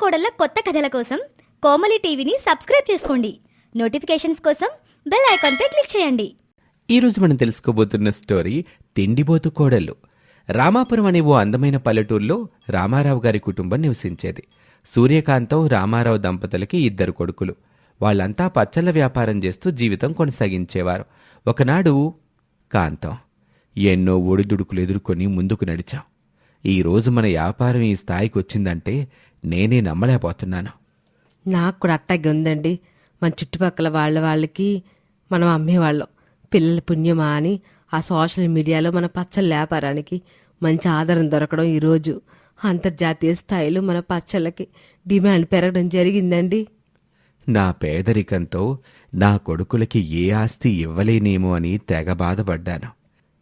కోడళ్ళ కొత్త కథల కోసం కోమలి టీవీని సబ్స్క్రైబ్ చేసుకోండి. నోటిఫికేషన్స్ కోసం బెల్ ఐకాన్పై క్లిక్ చేయండి. ఈరోజు మనం తెలుసుకోబోతున్న స్టోరీ తిండిబోతు కోడళ్ళు. రామాపురం అనే ఓ అందమైన పల్లెటూరులో రామారావు గారి కుటుంబం నివసించేది. సూర్యకాంతం రామారావు దంపతులకి ఇద్దరు కొడుకులు. వాళ్ళంతా పచ్చళ్ళ వ్యాపారం చేస్తూ జీవితం కొనసాగించేవారు. ఒకనాడు కాంతం ఎన్నో ఒడిదుడుకులు ఎదుర్కొని ముందుకు నడిచాం. ఈ రోజు మన వ్యాపారం ఈ స్థాయికి వచ్చిందంటే నేనే నమ్మలేకపోతున్నాను. నాకు కూడా అట్టాగే ఉందండి. మన చుట్టుపక్కల వాళ్ళ వాళ్ళకి మనం అమ్మేవాళ్ళం. పిల్లల పుణ్యమా అని ఆ సోషల్ మీడియాలో మన పచ్చళ్ళ వ్యాపారానికి మంచి ఆదరణ దొరకడం ఈరోజు అంతర్జాతీయ స్థాయిలో మన పచ్చళ్ళకి డిమాండ్ పెరగడం జరిగిందండి. నా పేదరికంతో నా కొడుకులకి ఏ ఆస్తి ఇవ్వలేనేమో అని తెగ బాధపడ్డాను.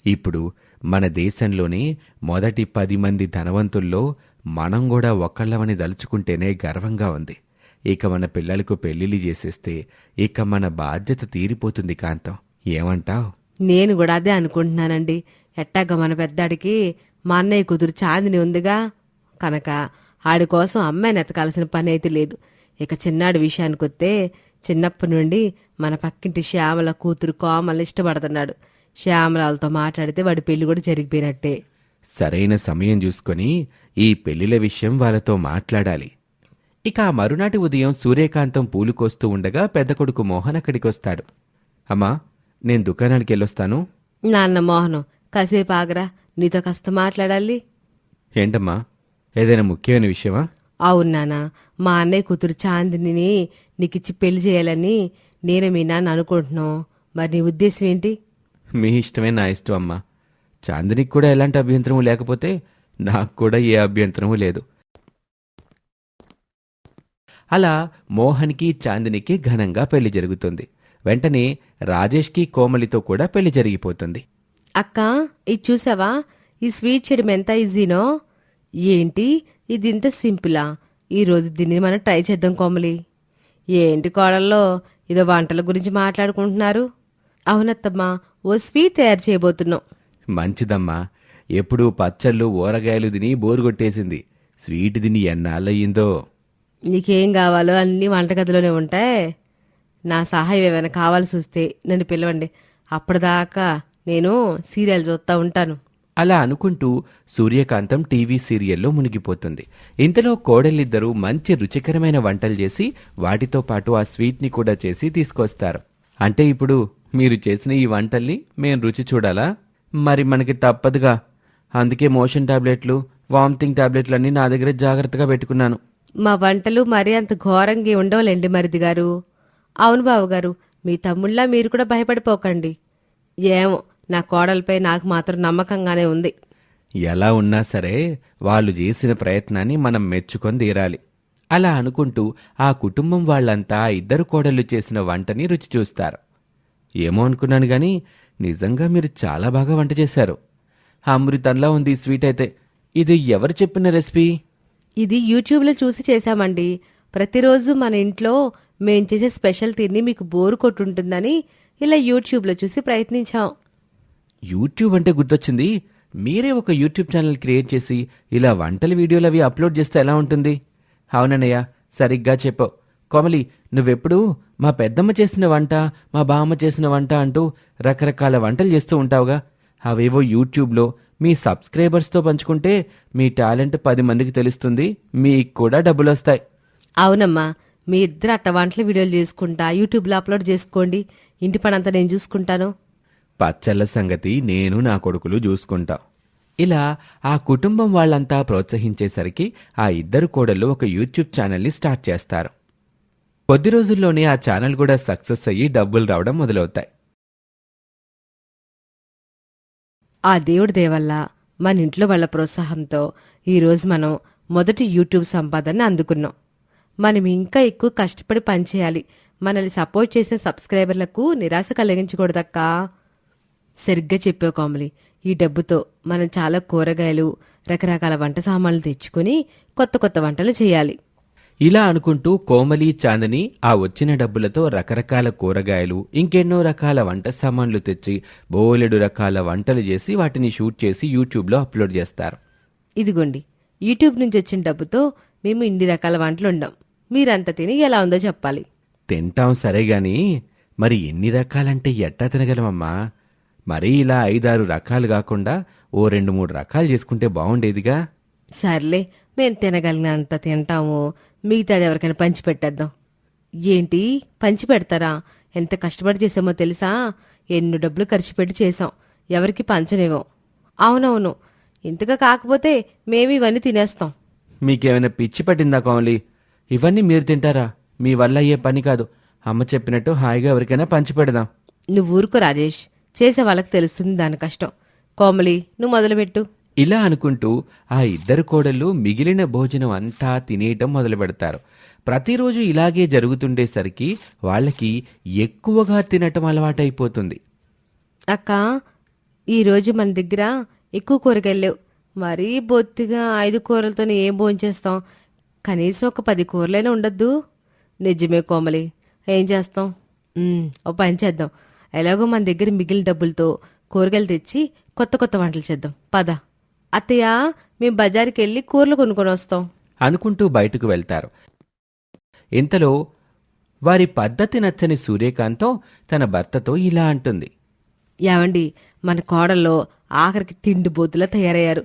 ఇప్పుడు మన దేశంలోనే మొదటి పది మంది ధనవంతుల్లో మనం కూడా ఒకళ్ళమని దలుచుకుంటేనే గర్వంగా ఉంది. ఇక మన పిల్లలకు పెళ్ళిళ్ళు చేసేస్తే ఇక మన బాధ్యత తీరిపోతుంది కాంతం. ఏమంటావ్? నేను కూడా అదే అనుకుంటున్నానండి. ఎట్టాగ మన పెద్దాడికి మా అన్నయ్య కూతురు చాందిని ఉందిగా. కనుక ఆడి కోసం అమ్మాయిని ఎతకాల్సిన పని అయితే లేదు. ఇక చిన్నాడు విషయానికి వస్తే చిన్నప్పటి నుండి మన పక్కింటి శ్యామల కూతురు కోమలు ఇష్టపడుతున్నాడు. శ్యామలాలతో మాట్లాడితే వాడి పెళ్ళి కూడా జరిగిపోయినట్టే. సరైన సమయం చూసుకొని ఈ పెళ్ళిల విషయం వాళ్ళతో మాట్లాడాలి. ఇక ఆ మరునాటి ఉదయం సూర్యకాంతం పూలు కోస్తూ ఉండగా పెద్ద కొడుకు మోహన్ అక్కడికొస్తాడు. అమ్మా నేను దుకాణానికి వెళ్ళొస్తాను. నాన్న మోహనం కాసేపు ఆగరా నీతో కాస్త మాట్లాడాలి. ఏంటమ్మా ఏదైనా ముఖ్యమైన విషయమా? అవును నాన్న మా అన్నయ్య కూతురు చాందిని నీకిచ్చి పెళ్ళి చేయాలని నేను మీ నాన్న అనుకుంటున్నాం మరి నీ ఉద్దేశం ఏంటి? మీ ఇష్టమే నా ఇష్టం అమ్మా. చాందినికి కూడా ఎలాంటి అభ్యంతరము లేకపోతే నాకు కూడా ఏ అభ్యంతరము లేదు. అలా మోహన్కి చాందినికి ఘనంగా పెళ్ళి జరుగుతుంది. వెంటనే రాజేష్కి కోమలితో కూడా పెళ్ళి జరిగిపోతుంది. అక్క ఇది చూసావా? ఈ స్వీట్ చేయడం ఎంత ఈజీనో? ఏంటి? ఇది ఇంత సింపులా ఈరోజు దీన్ని మనం ట్రై చేద్దాం కోమలి. ఏంటి కోడల్లో? ఇదో వంటల గురించి మాట్లాడుకుంటున్నారు. అవునత్తమ్మా ఓ స్వీట్ తయారు చేయబోతున్నాం. మంచిదమ్మా. ఎప్పుడూ పచ్చళ్ళు ఊరగాయలు తిని బోరు కొట్టేసింది. స్వీట్ తిని ఎన్నాళ్ళయ్యిందో. నీకేం కావాలో అన్నీ వంటగదిలోనే ఉంటాయి. నా సహాయం ఏమైనా కావాల్సి వస్తే నన్ను పిలవండి. అప్పటిదాకా నేను సీరియల్ చూస్తూ ఉంటాను. అలా అనుకుంటూ సూర్యకాంతం టీవీ సీరియల్లో మునిగిపోతుంది. ఇంతలో కోడలిద్దరూ మంచి రుచికరమైన వంటలు చేసి వాటితో పాటు ఆ స్వీట్ని కూడా చేసి తీసుకొస్తారు. అంటే ఇప్పుడు మీరు చేసిన ఈ వంటల్ని మేం రుచి చూడాలా? మరి మనకి తప్పదుగా. అందుకే మోషన్ టాబ్లెట్లు వామిటింగ్ టాబ్లెట్లు అన్నీ నా దగ్గర జాగ్రత్తగా పెట్టుకున్నాను. మా వంటలు మరీ అంత ఘోరంగా ఉండవులేండి మరిది గారు అవును బావు గారు మీ తమ్ముళ్ళ మీరు కూడా భయపడిపోకండి. ఏమో నా కోడలపై నాకు మాత్రం నమ్మకంగానే ఉంది. ఎలా ఉన్నా సరే వాళ్ళు చేసిన ప్రయత్నాన్ని మనం మెచ్చుకొని తీరాలి. అలా అనుకుంటూ ఆ కుటుంబం వాళ్ళంతా ఇద్దరు కోడళ్ళు చేసిన వంటని రుచి చూస్తారు. ఏమో అనుకున్నాను గాని నిజంగా మీరు చాలా బాగా వంట చేశారు. అమృతంలా ఉంది ఈ స్వీట్ అయితే. ఇది ఎవరు చెప్పిన రెసిపీ? ఇది యూట్యూబ్లో చూసి చేశామండి. ప్రతిరోజు మన ఇంట్లో మేం చేసే స్పెషల్ తిని మీకు బోరు కొట్టుంటుందని ఇలా యూట్యూబ్లో చూసి ప్రయత్నించాం. యూట్యూబ్ అంటే గుర్తొచ్చింది. మీరే ఒక యూట్యూబ్ ఛానల్ క్రియేట్ చేసి ఇలా వంటల వీడియోలు అవి అప్లోడ్ చేస్తే ఎలా ఉంటుంది? అవునన్నయ్య సరిగ్గా చెప్పావు. కోమలి నువ్వెప్పుడు మా పెద్దమ్మ చేసిన వంట మా బామ్మ చేసిన వంట అంటూ రకరకాల వంటలు చేస్తూ ఉంటావుగా. అవేవో యూట్యూబ్లో మీ సబ్స్క్రైబర్స్తో పంచుకుంటే మీ టాలెంట్ పది మందికి తెలుస్తుంది మీకు కూడా డబ్బులు వస్తాయి అవునమ్మా మీ ఇద్దరు అట్ట వంటల వీడియోలు చేసుకుంటా యూట్యూబ్లో అప్లోడ్ చేసుకోండి. ఇంటి పని అంతా నేను చూసుకుంటాను. పచ్చళ్ళ సంగతి నేను నా కొడుకులు చూసుకుంటాం. ఇలా ఆ కుటుంబం వాళ్ళంతా ప్రోత్సహించేసరికి ఆ ఇద్దరు కోడళ్ళు ఒక యూట్యూబ్ ఛానల్ని స్టార్ట్ చేస్తారు. కొద్ది రోజుల్లోనే ఆ ఛానల్ కూడా సక్సెస్ అయ్యి డబ్బులు రావడం మొదలవుతాయి. ఆ దేవుడి దేవల్ల మన ఇంట్లో వాళ్ళ ప్రోత్సాహంతో ఈరోజు మనం మొదటి యూట్యూబ్ సంపాదన అందుకున్నాం. మనం ఇంకా ఎక్కువ కష్టపడి పనిచేయాలి మనల్ని సపోర్ట్ చేసిన సబ్స్క్రైబర్లకు నిరాశ కలిగించకూడదక్కా. సరిగ్గా చెప్పావు కోమలి. ఈ డబ్బుతో మనం చాలా కూరగాయలు రకరకాల వంట సామాన్లు తెచ్చుకొని కొత్త కొత్త వంటలు చేయాలి. ఇలా అనుకుంటూ కోమలి చాందని ఆ వచ్చిన డబ్బులతో రకరకాల కూరగాయలు ఇంకెన్నో రకాల వంట సామాన్లు తెచ్చి బోలెడు రకాల వంటలు చేసి వాటిని షూట్ చేసి యూట్యూబ్లో అప్లోడ్ చేస్తారు. ఇదిగోండి యూట్యూబ్ నుంచి వచ్చిన డబ్బుతో మేము ఇన్ని రకాల వంటలు ఉండం మీరంతా తిని ఎలా ఉందో చెప్పాలి. తింటాం సరే గాని మరి ఎన్ని రకాలంటే ఎట్టా తినగలమమ్మా? మరీ ఇలా ఐదారు రకాలు కాకుండా ఓ రెండు మూడు రకాలు చేసుకుంటే బాగుండేదిగా? సర్లే మేము తినగలిగినంత తింటాము. మిగతాది ఎవరికైనా పంచి పెట్టేద్దాం. ఏంటి? పంచి పెడతారా? ఎంత కష్టపడి చేసామో తెలుసా? ఎన్ని డబ్బులు ఖర్చు పెట్టి చేసాం ఎవరికి పంచనివ్వం. అవునవును. ఇంతగా కాకపోతే మేము ఇవన్నీ తినేస్తాం. మీకేమైనా పిచ్చి పట్టిందా కోమలి ఇవన్నీ మీరు తింటారా? మీ వల్ల అయ్యే పని కాదు. అమ్మ చెప్పినట్టు హాయిగా ఎవరికైనా పంచి పెడదాం. నువ్వు ఊరుకో రాజేష్. చేసే వాళ్ళకి తెలుస్తుంది దాని కష్టం. కోమలి నువ్వు మొదలుపెట్టు. ఇలా అనుకుంటూ ఆ ఇద్దరు కోడళ్ళు మిగిలిన భోజనం అంతా తినేయటం మొదలు పెడతారు. ప్రతిరోజు ఇలాగే జరుగుతుండేసరికి వాళ్ళకి ఎక్కువగా తినటం అలవాటైపోతుంది. అక్క ఈరోజు మన దగ్గర ఎక్కువ కూరగాయలు లేవు. మరీ బొత్తిగా ఐదు కూరలతో ఏం భోంచేస్తాం? కనీసం ఒక పది కూరలైనా ఉండొద్దు. నిజమే కోమలి ఏం చేస్తాం? ఓ పని చేద్దాం. ఎలాగో మన దగ్గర మిగిలిన డబ్బులతో కూరగాయలు తెచ్చి కొత్త కొత్త వంటలు చేద్దాం. పద. అత్తయ్య మేము బజార్కి వెళ్ళి కూరలు కొనుక్కొని వస్తాం. అనుకుంటూ బయటకు వెళ్తారు. ఇంతలో వారి పద్ధతి నచ్చని సూర్యకాంతం తన భర్తతో ఇలా అంటుంది. ఏమండి మన కోడల్లో ఆఖరికి తిండి బోతులా తయారయ్యారు.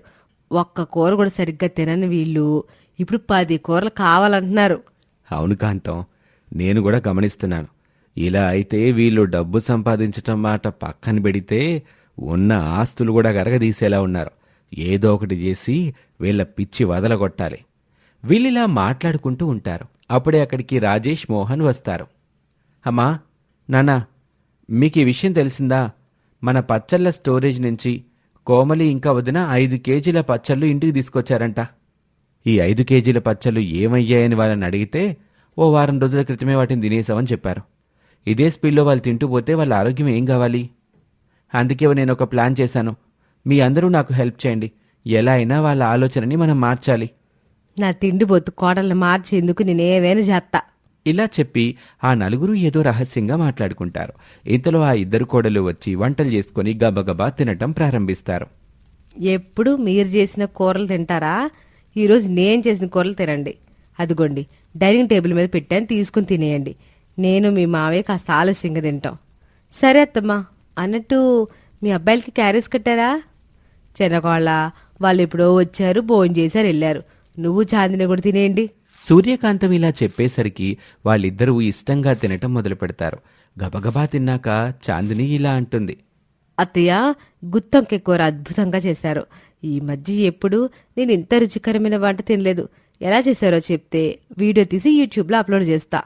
ఒక్క కూర కూడా సరిగ్గా తినని వీళ్ళు ఇప్పుడు పది కూరలు కావాలంటున్నారు. అవును కాంతం నేను కూడా గమనిస్తున్నాను. ఇలా అయితే వీళ్ళు డబ్బు సంపాదించటం మాట పక్కన పెడితే ఉన్న ఆస్తులు కూడా గరగదీసేలా ఉన్నారు. ఏదో ఒకటి చేసి వీళ్ళ పిచ్చి వదలగొట్టాలి. వీళ్ళిలా మాట్లాడుకుంటూ ఉంటారు. అప్పుడే అక్కడికి రాజేష్ మోహన్ వస్తారు. అమ్మా నానా మీకు ఈ విషయం తెలిసిందా? మన పచ్చళ్ళ స్టోరేజ్ నుంచి కోమలి ఇంకా వదిన ఐదు కేజీల పచ్చళ్ళు ఇంటికి తీసుకొచ్చారంట. ఈ ఐదు కేజీల పచ్చళ్ళు ఏమయ్యాయని వాళ్ళని అడిగితే ఓ వారం రోజుల క్రితమే వాటిని తినేసామని చెప్పారు. ఇదే స్పీడ్లో వాళ్ళు తింటూ పోతే వాళ్ళ ఆరోగ్యం ఏం కావాలి? అందుకే నేను ఒక ప్లాన్ చేశాను. మీ అందరూ నాకు హెల్ప్ చేయండి. ఎలా అయినా వాళ్ళ ఆలోచనని మనం మార్చాలి. నా తిండి బొత్తు కోడల్ని మార్చేందుకు నేనేమైనా చేస్తా ఇలా చెప్పి ఆ నలుగురు ఏదో రహస్యంగా మాట్లాడుకుంటారు. ఇంతలో ఆ ఇద్దరు కోడలు వచ్చి వంటలు చేసుకుని గబగబా తినటం ప్రారంభిస్తారు. ఎప్పుడు మీరు చేసిన కూరలు తింటారా? ఈరోజు నేను చేసిన కూరలు తినండి. అదిగోండి డైనింగ్ టేబుల్ మీద పెట్టాను తీసుకుని తినేయండి. నేను మీ మావయ్య కాస్త ఆలస్యంగా తింటాం. సరే అత్తమ్మా అన్నట్టు మీ అబ్బాయిలకి క్యారేజ్ కట్టారా? చిన్నకోళ్ళ వాళ్ళు ఎప్పుడో వచ్చారు భోజనం చేశారు వెళ్ళారు. నువ్వు చాందిని కూడా తినేయండి. సూర్యకాంతం ఇలా చెప్పేసరికి వాళ్ళిద్దరూ ఇష్టంగా తినటం మొదలు పెడతారు గబగబా తిన్నాక చాందిని ఇలా అంటుంది. అత్తయ్య గుత్తొంకె కూర అద్భుతంగా చేశారు. ఈ మధ్య ఎప్పుడు నేను ఇంత రుచికరమైన వంట తినలేదు. ఎలా చేశారో చెప్తే వీడియో తీసి యూట్యూబ్లో అప్లోడ్ చేస్తా.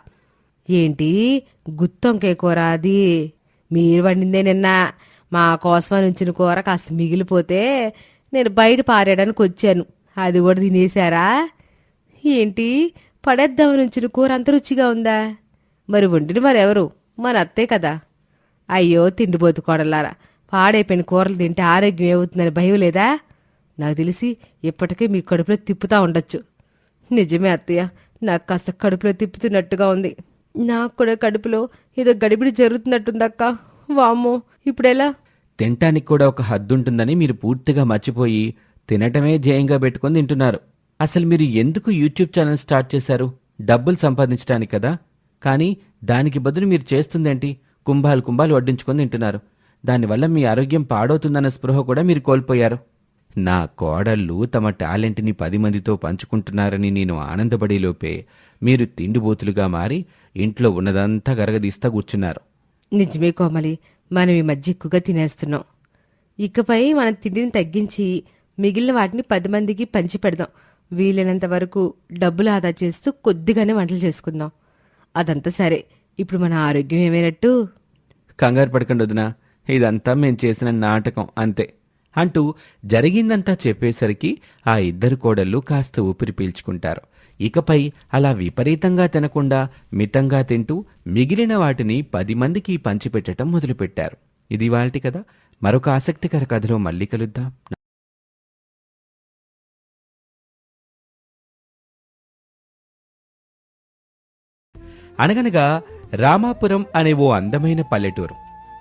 ఏంటి? గుత్తొంకాయ కూర అది. మీరు వండిందే నిన్న. మా కోసం ఉంచిన కూర కాస్త మిగిలిపోతే నేను బయట పారేయడానికి వచ్చాను. అది కూడా తినేశారా? ఏంటి? పడేద్దామని ఉంచిన కూర అంత రుచిగా ఉందా? మరి వండిన మరెవరు? మన అత్తే కదా. అయ్యో తిండిపోతు కోడలారా పాడైపోయిన కూరలు తింటే ఆరోగ్యం ఏమవుతుందని భయం లేదా? నాకు తెలిసి ఇప్పటికే మీ కడుపులో తిప్పుతా ఉండొచ్చు. నిజమే అత్తయ్య నాకు కాస్త కడుపులో తిప్పుతున్నట్టుగా ఉంది. నాకు కూడా కడుపులో ఏదో గడిబిడి జరుగుతున్నట్టుందక్క. వామ్మో ఇప్పుడెలా? తినటానికి కూడా ఒక హద్దుంటుందని మీరు పూర్తిగా మర్చిపోయి తినటమే ధ్యేయంగా పెట్టుకొని తింటున్నారు. అసలు మీరు ఎందుకు యూట్యూబ్ ఛానల్ స్టార్ట్ చేశారు? డబ్బులు సంపాదించడానికి కదా? కానీ దానికి బదులు మీరు చేస్తుందేంటి? కుంభాలు కుంభాలు వడ్డించుకొని తింటున్నారు. దానివల్ల మీ ఆరోగ్యం పాడవుతుందన్న స్పృహ కూడా మీరు కోల్పోయారు. నా కోడళ్ళు తమ టాలెంట్ని పది మందితో పంచుకుంటున్నారని నేను ఆనందపడేలోపే మీరు తిండిబోతులుగా మారి ఇంట్లో ఉన్నదంతా గరగదీస్తా కూర్చున్నారు. నిజమే కోమలి. మనం ఈ మధ్య ఎక్కువగా తినేస్తున్నాం. ఇకపై మన తిండిని తగ్గించి మిగిలిన వాటిని పది మందికి పంచి పెడదాం. వీలైనంత వరకు డబ్బులు ఆదా చేస్తూ కొద్దిగానే వంటలు చేసుకుందాం. అదంతా సరే. ఇప్పుడు మన ఆరోగ్యం ఏమైనట్టు? కంగారు పడకండి వదినా. ఇదంతా మేము చేసిన నాటకం అంతే. అంటూ జరిగిందంతా చెప్పేసరికి ఆ ఇద్దరు కోడళ్ళు కాస్త ఊపిరి పీల్చుకుంటారు. ఇకపై అలా విపరీతంగా తినకుండా మితంగా తింటూ మిగిలిన వాటిని పది మందికి పంచిపెట్టడం మొదలుపెట్టారు. ఇది వాళ్ళటి కదా మరొక ఆసక్తికర కథలో మళ్ళీ కలుద్దాం. అనగనగా రామాపురం అనే ఓ అందమైన పల్లెటూరు.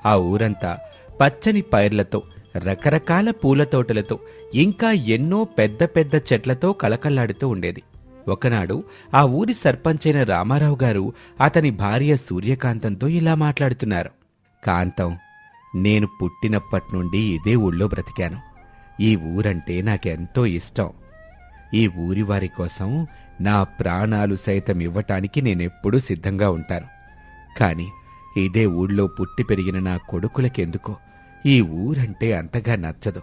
ఆ ఊరంతా పచ్చని పైర్లతో రకరకాల పూల తోటలతో ఇంకా ఎన్నో పెద్ద పెద్ద చెట్లతో కలకల్లాడుతూ ఉండేది. ఒకనాడు ఆ ఊరి సర్పంచ్ అయిన రామారావు గారు అతని భార్య సూర్యకాంతంతో ఇలా మాట్లాడుతున్నారు. కాంతం నేను పుట్టినప్పటి నుండి ఇదే ఊళ్ళో బ్రతికాను. ఈ ఊరంటే నాకెంతో ఇష్టం. ఈ ఊరి వారి కోసం నా ప్రాణాలు సైతం ఇవ్వటానికి నేనెప్పుడూ సిద్ధంగా ఉంటాను. కాని ఇదే ఊళ్ళో పుట్టి పెరిగిన నా కొడుకులకెందుకో? ఈ ఊరంటే అంతగా నచ్చదు.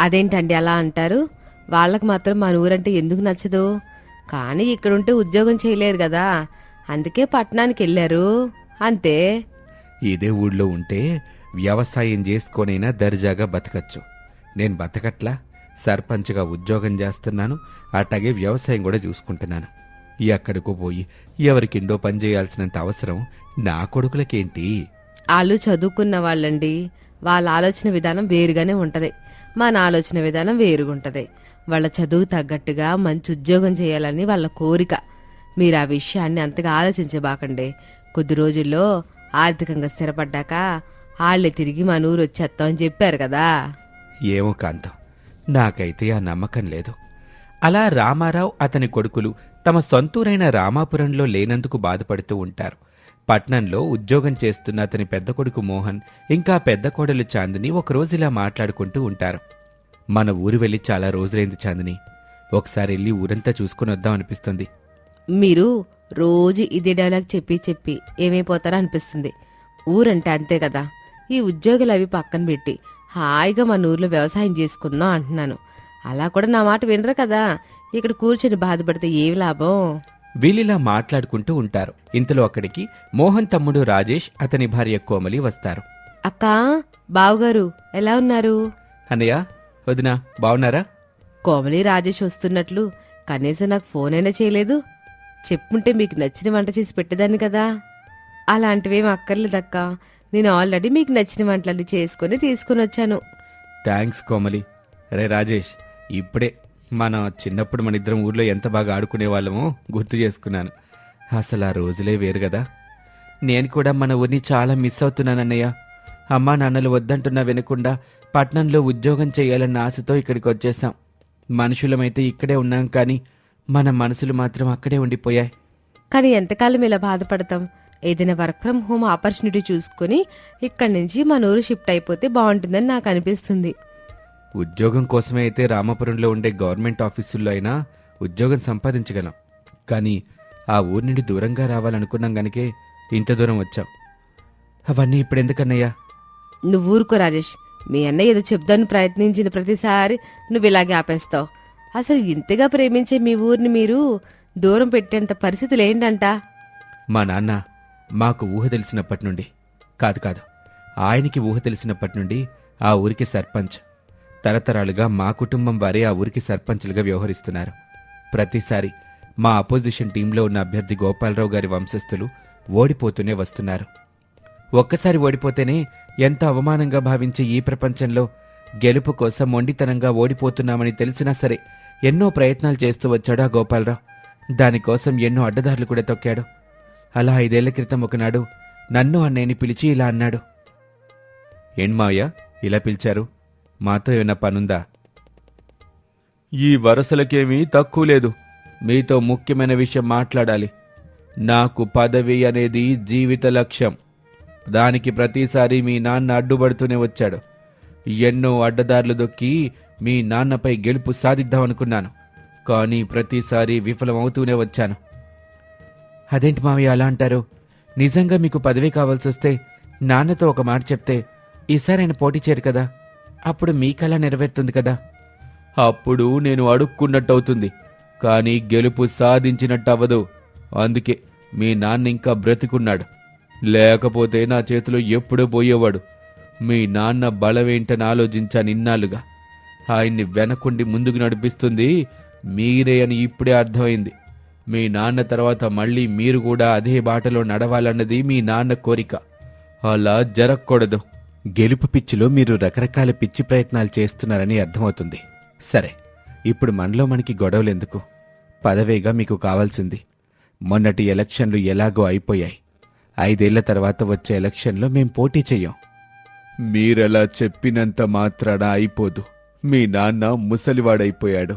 అదేంటండి అలా అంటారు? వాళ్ళకి మాత్రం మన ఊరంటే ఎందుకు నచ్చదు? కానీ ఇక్కడుంటే ఉద్యోగం చేయలేరు కదా. అందుకే పట్టణానికి వెళ్ళారు. అంతే. ఇదే ఊళ్ళో ఉంటే వ్యవసాయం చేసుకొనైనా దర్జాగా బతకచ్చు. నేను బతకట్లా? సర్పంచ్గా ఉద్యోగం చేస్తున్నాను. అట్లాగే వ్యవసాయం కూడా చూసుకుంటున్నాను. ఎక్కడికో పోయి ఎవరికిండో పని చేయాల్సినంత అవసరం నా కొడుకులకేంటి? వాళ్ళు చదువుకున్న వాళ్ళండి వాళ్ళ ఆలోచన విధానం వేరుగానే ఉంటుంది. మన ఆలోచన విధానం వేరుగుంటుంది. వాళ్ళ చదువు తగ్గట్టుగా మంచి ఉద్యోగం చేయాలని వాళ్ళ కోరిక. మీరు ఆ విషయాన్ని అంతగా ఆలోచించబాకండి. కొద్ది రోజుల్లో ఆర్థికంగా స్థిరపడ్డాక వాళ్ళే తిరిగి మన ఊరు వచ్చేస్తామని చెప్పారు కదా. ఏమో కాంతం నాకైతే ఆ నమ్మకం లేదు. అలా రామారావు అతని కొడుకులు తమ సొంతూరైన రామాపురంలో లేనందుకు బాధపడుతూ ఉంటారు. పట్నంలో ఉద్యోగం చేస్తున్న అతని పెద్ద కొడుకు మోహన్ ఇంకా పెద్ద కోడలు చాందిని ఒకరోజు ఇలా మాట్లాడుకుంటూ ఉంటారు. మన ఊరు వెళ్ళి చాలా రోజులైంది చాందిని. ఒకసారి వెళ్ళి ఊరంతా చూసుకుని వద్దాం అనిపిస్తుంది. మీరు రోజు ఇదే డైలాగ్ చెప్పి చెప్పి ఏమైపోతారో అనిపిస్తుంది. ఊరంటే అంతే కదా. ఈ ఉద్యోగులు అవి పక్కన పెట్టి హాయిగా మన ఊర్లో వ్యవసాయం చేసుకుందాం అంటున్నాను. అలా కూడా నా మాట వినరు కదా. ఇక్కడ కూర్చొని బాధపడితే ఏమి లాభం? వీళ్ళిలా మాట్లాడుకుంటూ ఉంటారు. ఇంతలో అక్కడికి మోహన్ తమ్ముడు రాజేష్ అతని భార్య కోమలి వస్తారు. అక్క బావుగారు ఎలా ఉన్నారు? అన్నయ్య వదినా బావున్నారా? కోమలి రాజేష్ వస్తున్నట్లు కనీసం నాకు ఫోన్ అయినా చేయలేదు. చెప్పుంటే మీకు నచ్చిన వంట చేసి పెట్టేదాన్ని కదా. అలాంటివేం అక్కర్లేదక్క. నేను ఆల్రెడీ మీకు నచ్చిన వంటలన్నీ చేసుకుని తీసుకుని వచ్చాను. థ్యాంక్స్ కోమలి. రే రాజేష్ ఇప్పుడే మన చిన్నప్పుడు మన ఇద్దరం ఊర్లో ఎంత బాగా ఆడుకునే వాళ్ళమో గుర్తు చేసుకున్నాను. అసలు ఆ రోజులే వేరు కదా. నేను కూడా మన ఊరిని చాలా మిస్ అవుతున్నానన్నయ్య అమ్మా నాన్నలు వద్దంటున్నా వినకుండా పట్నంలో ఉద్యోగం చేయాలన్న ఆశతో ఇక్కడికి వచ్చేసాం మనుషులమైతే ఇక్కడే ఉన్నాం కానీ మన మనసులు మాత్రం అక్కడే ఉండిపోయాయి. కానీ ఎంతకాలం ఇలా బాధపడతాం? ఏదైనా వర్క్ ఫ్రమ్ హోమ్ ఆపర్చునిటీ చూసుకుని ఇక్కడి నుంచి మన ఊరు షిఫ్ట్ అయిపోతే బాగుంటుందని నాకు అనిపిస్తుంది. ఉద్యోగం కోసమే అయితే రామాపురంలో ఉండే గవర్నమెంట్ ఆఫీసుల్లో అయినా ఉద్యోగం సంపాదించగలం. కానీ ఆ ఊరి నుండి దూరంగా రావాలనుకున్నాం గనుకే ఇంత దూరం వచ్చాం. అవన్నీ ఇప్పుడెందుకన్నయ్యా నువ్వు ఊరుకో రాజేష్. మీ అన్నయ్య ఏదో చెప్దాను ప్రయత్నించిన ప్రతిసారి నువ్వు ఇలాగే ఆపేస్తావు. అసలు ఇంతగా ప్రేమించే మీ ఊరిని మీరు దూరం పెట్టేంత పరిస్థితులు ఏంటంట? మా నాన్న మాకు ఊహ తెలిసినప్పటి నుండి కాదు కాదు ఆయనకి ఊహ తెలిసినప్పటి నుండి ఆ ఊరికి సర్పంచ్. తరతరాలుగా మా కుటుంబం వారే ఆ ఊరికి సర్పంచ్లుగా వ్యవహరిస్తున్నారు. ప్రతిసారి మా అపోజిషన్ టీంలో ఉన్న అభ్యర్థి గోపాలరావు గారి వంశస్థులు ఓడిపోతూనే వస్తున్నారు. ఒక్కసారి ఓడిపోతేనే ఎంత అవమానంగా భావించే ఈ ప్రపంచంలో గెలుపు కోసం మొండితనంగా ఓడిపోతున్నామని తెలిసినా సరే ఎన్నో ప్రయత్నాలు చేస్తూ వచ్చాడు ఆ గోపాలరావు. దానికోసం ఎన్నో అడ్డదారులు కూడా తొక్కాడు. అలా ఐదేళ్ళ క్రితం ఒకనాడు నన్ను అన్నయ్యని పిలిచి ఇలా అన్నాడు. ఏం మావయ్య ఇలా పిలిచారు? మాతో ఏమైనా పనుందా? ఈ వరసలకేమీ తక్కువ లేదు. మీతో ముఖ్యమైన విషయం మాట్లాడాలి. నాకు పదవి అనేది జీవిత లక్ష్యం. దానికి ప్రతిసారి మీ నాన్న అడ్డుపడుతూనే వచ్చాడు. ఎన్నో అడ్డదారులు దొక్కి మీ నాన్నపై గెలుపు సాధిద్దామనుకున్నాను. కానీ ప్రతిసారి విఫలమవుతూనే వచ్చాను. అదేంటి మావయ్య అలా అంటారు? నిజంగా మీకు పదవి కావాల్సి వస్తే నాన్నతో ఒక మాట చెప్తే ఈసారి ఆయన పోటీ చేయరు కదా? అప్పుడు మీకలా నెరవేరుతుంది కదా? అప్పుడు నేను అడుక్కున్నట్టు అవుతుంది కానీ గెలుపు సాధించినట్టు అవ్వదు అందుకే మీ నాన్న ఇంకా బ్రతికున్నాడు. లేకపోతే నా చేతిలో ఎప్పుడూ పోయేవాడు. మీ నాన్న బలమేంటని ఆలోచించాను ఇన్నాళ్ళుగా ఆయన్ని వెనకుండి ముందుకు నడిపిస్తుంది మీరే అని ఇప్పుడే అర్థమైంది. మీ నాన్న తర్వాత మళ్ళీ మీరు కూడా అదే బాటలో నడవాలన్నది మీ నాన్న కోరిక. అలా జరగకూడదు. గెలుపు పిచ్చిలో మీరు రకరకాల పిచ్చి ప్రయత్నాలు చేస్తున్నారని అర్థమవుతుంది. సరే ఇప్పుడు మనలో మనకి గొడవలెందుకు? పదవేగా మీకు కావాల్సింది. మొన్నటి ఎలక్షన్లు ఎలాగో అయిపోయాయి. ఐదేళ్ళ తర్వాత వచ్చే ఎలక్షన్లో మేం పోటీ చెయ్యం. మీరలా చెప్పినంత మాత్రాన అయిపోదు. మీ నాన్న ముసలివాడైపోయాడు.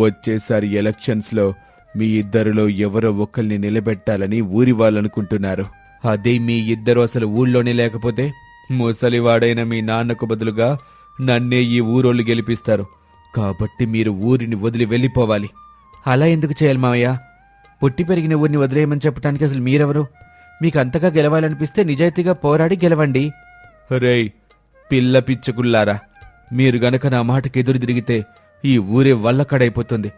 వచ్చేసారి ఎలక్షన్స్లో మీ ఇద్దరిలో ఎవరో ఒకరిని నిలబెట్టాలని ఊరి వాళ్ళనుకుంటున్నారు అదే మీ ఇద్దరు అసలు ఊళ్ళోనే లేకపోతే? ముసలివాడైన మీ నాన్నకు బదులుగా నన్నే ఈ ఊరోళ్ళు గెలిపిస్తారు. కాబట్టి మీరు ఊరిని వదిలి వెళ్ళిపోవాలి. అలా ఎందుకు చేయాలి మావయ్య? పుట్టి పెరిగిన ఊరిని వదిలేయమని చెప్పడానికి అసలు మీరెవరు? మీకు అంతగా గెలవాలనిపిస్తే నిజాయితీగా పోరాడి గెలవండి. రేయ్ పిల్ల పిచ్చుకుల్లారా. మీరు గనక నా మాటకి ఎదురు తిరిగితే ఈ ఊరే వల్లకడైపోతుంది.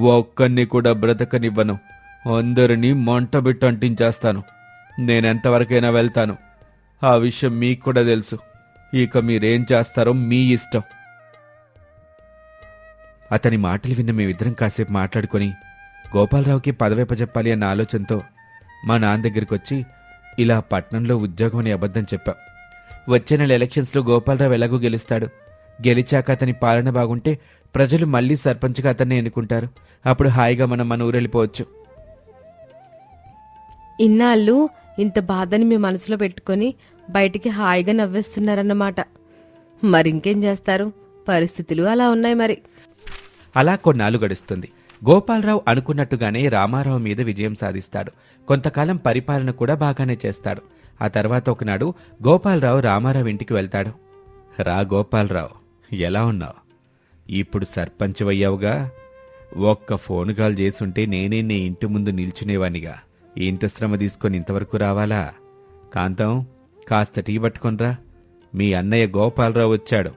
ఒక్కరిని కూడా బ్రతకనివ్వను. అందరినీ మంటబెట్టు అంటించేస్తాను. నేనెంతవరకైనా వెళ్తాను. ఆ విషయం మీకు కూడా తెలుసు. ఇక మీరేం చేస్తారో మీ ఇష్టం. అతని మాటలు విన్న మేమిద్దరం కాసేపు మాట్లాడుకొని గోపాలరావుకి పదవేప అన్న ఆలోచనతో మా నాన్న దగ్గరికి వచ్చి ఇలా పట్నంలో ఉద్యోగం అని అబద్ధం చెప్పాం. వచ్చే నెల ఎలక్షన్స్లో గోపాలరావు ఎలాగో గెలుస్తాడు. గెలిచాక అతని పాలన బాగుంటే ప్రజలు మళ్ళీ సర్పంచ్గా అతన్ని ఎన్నుకుంటారు. అప్పుడు హాయిగా మనం మన ఊరెళ్ళిపోవచ్చు. ఇన్నాళ్ళు ఇంత బాధని మీ మనసులో పెట్టుకొని బయటికి హాయిగా నవ్వేస్తున్నారన్నమాట. మరింకేం చేస్తారు? పరిస్థితులు అలా ఉన్నాయి మరి. అలా కొన్నాళ్ళు గడుస్తుంది. గోపాలరావు అనుకున్నట్టుగానే రామారావు మీద విజయం సాధిస్తాడు. కొంతకాలం పరిపాలన కూడా బాగానే చేస్తాడు. ఆ తర్వాత ఒకనాడు గోపాలరావు రామారావు ఇంటికి వెళ్తాడు. రా గోపాలరావు ఎలా ఉన్నావు? ఇప్పుడు సర్పంచ్ అయ్యావుగా ఒక్క ఫోన్ కాల్ చేసుంటే నేనే నీ ఇంటి ముందు నిల్చునేవానిగా. ఇంత శ్రమ తీసుకొని ఇంతవరకు రావాలా? కాంతం కాస్త టీ పట్టుకొనరా. మీ అన్నయ్య గోపాలరావు వచ్చాడు.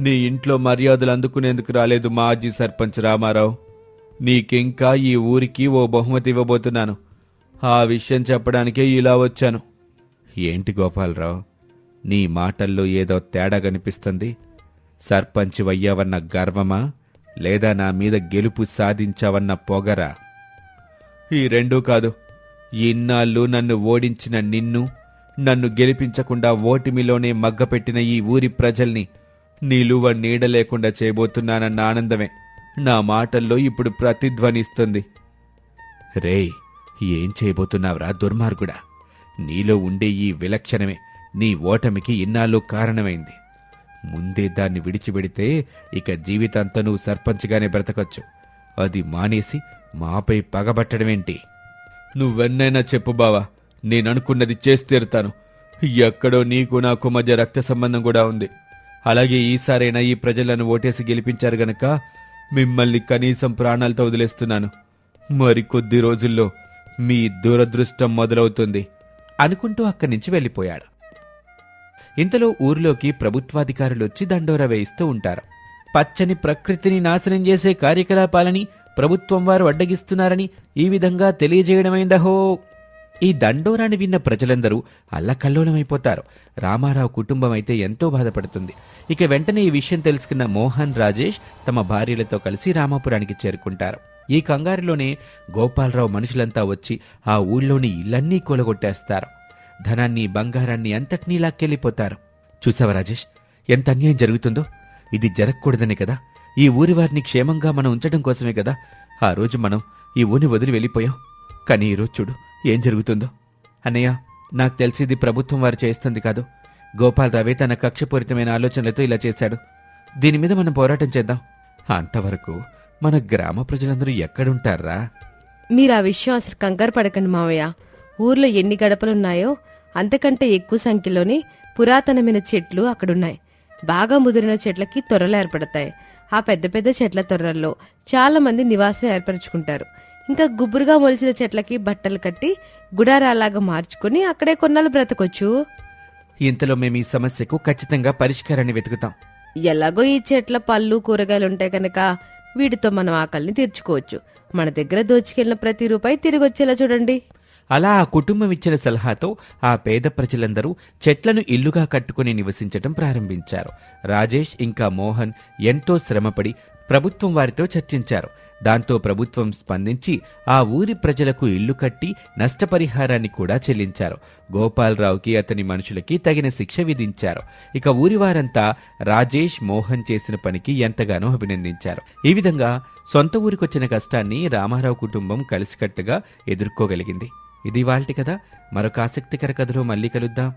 నీ ఇంట్లో మర్యాదలు అందుకునేందుకు రాలేదు మాజీ సర్పంచ్ రామారావు. నీకింకా ఈ ఊరికి ఓ బహుమతి ఇవ్వబోతున్నాను. ఆ విషయం చెప్పడానికే ఇలా వచ్చాను. ఏంటి గోపాలరావు? నీ మాటల్లో ఏదో తేడా కనిపిస్తుంది. సర్పంచ్ వయ్యావన్న గర్వమా? లేదా నా మీద గెలుపు సాధించావన్న పొగరా? ఈ రెండూ కాదు. ఇన్నాళ్ళు నన్ను ఓడించిన నిన్ను నన్ను గెలిపించకుండా ఓటమిలోనే మగ్గపెట్టిన ఈ ఊరి ప్రజల్ని నిలువ నీడ లేకుండా చేయబోతున్నానన్న ఆనందమే నా మాటల్లో ఇప్పుడు ప్రతిధ్వనిస్తుంది. రేయ్ ఏం చేయబోతున్నావురా దుర్మార్గుడా? నీలో ఉండే ఈ విలక్షణమే నీ ఓటమికి ఇన్నాళ్ళు కారణమైంది. ముందే దాన్ని విడిచిపెడితే ఇక జీవితాంతా నువ్వు సర్పంచ్గానే బ్రతకచ్చు. అది మానేసి మాపై పగబట్టడమేంటి? నువ్వెన్నైనా చెప్పు బావా నేననుకున్నది చేసి తీరుతాను. ఎక్కడో నీకు నాకు మధ్య రక్త సంబంధం కూడా ఉంది. అలాగే ఈసారైనా ఈ ప్రజలను ఓటేసి గెలిపించారు గనక మిమ్మల్ని కనీసం ప్రాణాలతో వదిలేస్తున్నాను. మరి కొద్ది రోజుల్లో మీ దురదృష్టం మొదలవుతుంది అనుకుంటూ అక్కడి నుంచి వెళ్ళిపోయాడు. ఇంతలో ఊర్లోకి ప్రభుత్వాధికారులొచ్చి దండోర వేయిస్తూ ఉంటారు. పచ్చని ప్రకృతిని నాశనం చేసే కార్యకలాపాలని ప్రభుత్వం వారు అడ్డగిస్తున్నారని ఈ విధంగా తెలియజేయడమైందహో. ఈ దండోరాన్ని విన్న ప్రజలందరూ అల్లకల్లోలమైపోతారు. రామారావు కుటుంబం అయితే ఎంతో బాధపడుతుంది. ఇక వెంటనే ఈ విషయం తెలుసుకున్న మోహన్ రాజేష్ తమ భార్యలతో కలిసి రామాపురానికి చేరుకుంటారు. ఈ కంగారులోనే గోపాలరావు మనుషులంతా వచ్చి ఆ ఊళ్ళోని ఇల్లన్నీ కూలగొట్టేస్తారు. ధనాన్ని బంగారాన్ని అంతటినీ లాక్కెళ్ళిపోతారు. చూసావా రాజేష్? ఎంత అన్యాయం జరుగుతుందో? ఇది జరగకూడదనే కదా? ఈ ఊరి వారిని క్షేమంగా మనం ఉంచడం కోసమే కదా. ఆ రోజు మనం ఈ ఊరిని వదిలి వెళ్ళిపోయాం. కానీ ఈరోజు చూడు ఏం జరుగుతుందో. అన్నయ్య నాకు తెలిసిది ప్రభుత్వం వారు చేస్తుంది కాదు. గోపాలరావే తన కక్షపూరితమైన ఆలోచనలతో ఇలా చేశాడు. దీని మీద మనం పోరాటం చేద్దాం. అంతవరకు మన గ్రామ ప్రజలందరూ ఎక్కడుంటారా? మీరు ఆ విషయం అసలు కంగారు పడకండి మావయ్య. ఊర్లో ఎన్ని గడపలున్నాయో అంతకంటే ఎక్కువ సంఖ్యలోనే పురాతనమైన చెట్లు అక్కడున్నాయి. బాగా ముదిరిన చెట్లకి త్వరలు ఏర్పడతాయి. ఆ పెద్ద పెద్ద చెట్ల తొర్రల్లో చాలా మంది నివాసం ఏర్పరచుకుంటారు. ఇంకా గుబురుగా మొలిచిన చెట్లకి బట్టలు కట్టి గుడారాలాగా మార్చుకుని అక్కడే కొన్నాళ్ళు బ్రతకొచ్చు. ఇంతలో మేము ఈ సమస్యకు ఖచ్చితంగా పరిష్కారాన్ని వెతుకుతాం. ఎలాగో ఈ చెట్ల పళ్ళు కూరగాయలు ఉంటాయి కనుక వీటితో మనం ఆకలిని తీర్చుకోవచ్చు. మన దగ్గర దోచుకెళ్ళిన ప్రతి రూపాయి తిరిగి వచ్చేలా చూడండి. అలా ఆ కుటుంబం ఇచ్చిన సలహాతో ఆ పేద ప్రజలందరూ చెట్లను ఇల్లుగా కట్టుకుని నివసించటం ప్రారంభించారు. రాజేష్ ఇంకా మోహన్ ఎంతో శ్రమపడి ప్రభుత్వం వారితో చర్చించారు. దాంతో ప్రభుత్వం స్పందించి ఆ ఊరి ప్రజలకు ఇల్లు కట్టి నష్టపరిహారాన్ని కూడా చెల్లించారు. గోపాలరావుకి అతని మనుషులకి తగిన శిక్ష విధించారు. ఇక ఊరి వారంతా రాజేష్ మోహన్ చేసిన పనికి ఎంతగానో అభినందించారు. ఈ విధంగా సొంత ఊరికొచ్చిన కష్టాన్ని రామారావు కుటుంబం కలిసికట్టుగా ఎదుర్కోగలిగింది. ఇది వాల్టి కదా మరొక ఆసక్తికర కథలో మళ్ళీ కలుద్దాం.